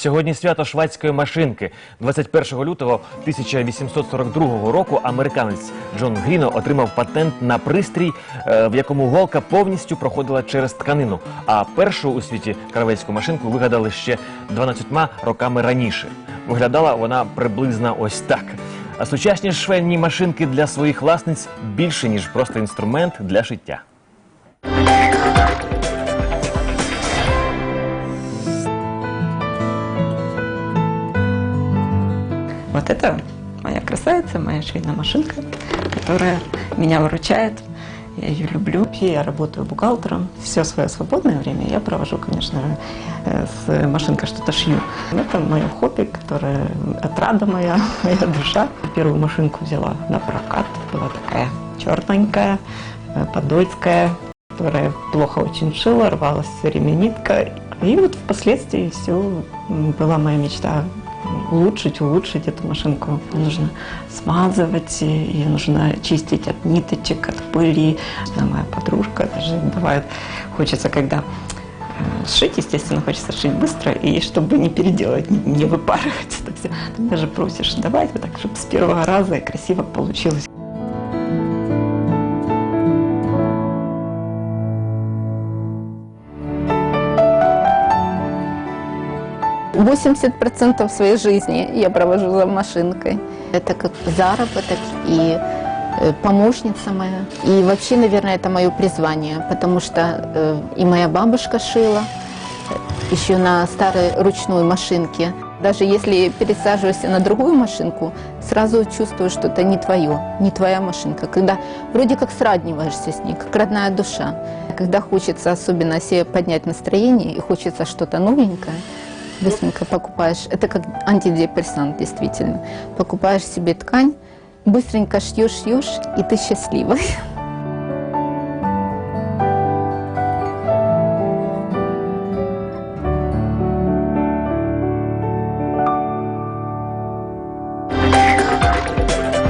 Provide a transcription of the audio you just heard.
Сьогодні свято шведської машинки. 21 лютого 1842 року американець Джон Гріно отримав патент на пристрій, е, в якому голка повністю проходила через тканину. А першу у світі кравецьку машинку вигадали ще 12 роками раніше. Виглядала вона приблизно ось так. А сучасні швейні машинки для своїх власниць більше ніж просто інструмент для шиття. Вот это моя красавица, моя швейная машинка, которая меня выручает. Я ее люблю. Я работаю бухгалтером. Все свое свободное время я провожу, конечно, э, с машинкой что-то шью. Это мое хобби, которое отрада моя, моя душа. Первую машинку взяла на прокат. Была такая черненькая, э, подольская, которая плохо очень шила, рвалась время нитка. И вот впоследствии все была моя мечта улучшить, улучшить эту машинку. Нужно смазывать, ее нужно чистить от ниточек, от пыли. Моя подружка даже бывает, хочется, когда э, сшить, естественно, хочется сшить быстро, и чтобы не переделать, не выпарывать это все. Ты даже просишь, давай вот так, чтобы с первого раза и красиво получилось. 80% своей жизни я провожу за машинкой. Это как заработок и э, помощница моя. И вообще, наверное, это мое призвание, потому что э, и моя бабушка шила э, еще на старой ручной машинке. Даже если пересаживаешься на другую машинку, сразу чувствуешь, что это не твое, не твоя машинка. Когда вроде как сродниваешься с ней, как родная душа. Когда хочется особенно себе поднять настроение и хочется что-то новенькое, быстренько покупаешь. Это как антидепрессант, действительно. Покупаешь себе ткань, быстренько шьешь, шьешь, и ты счастливый.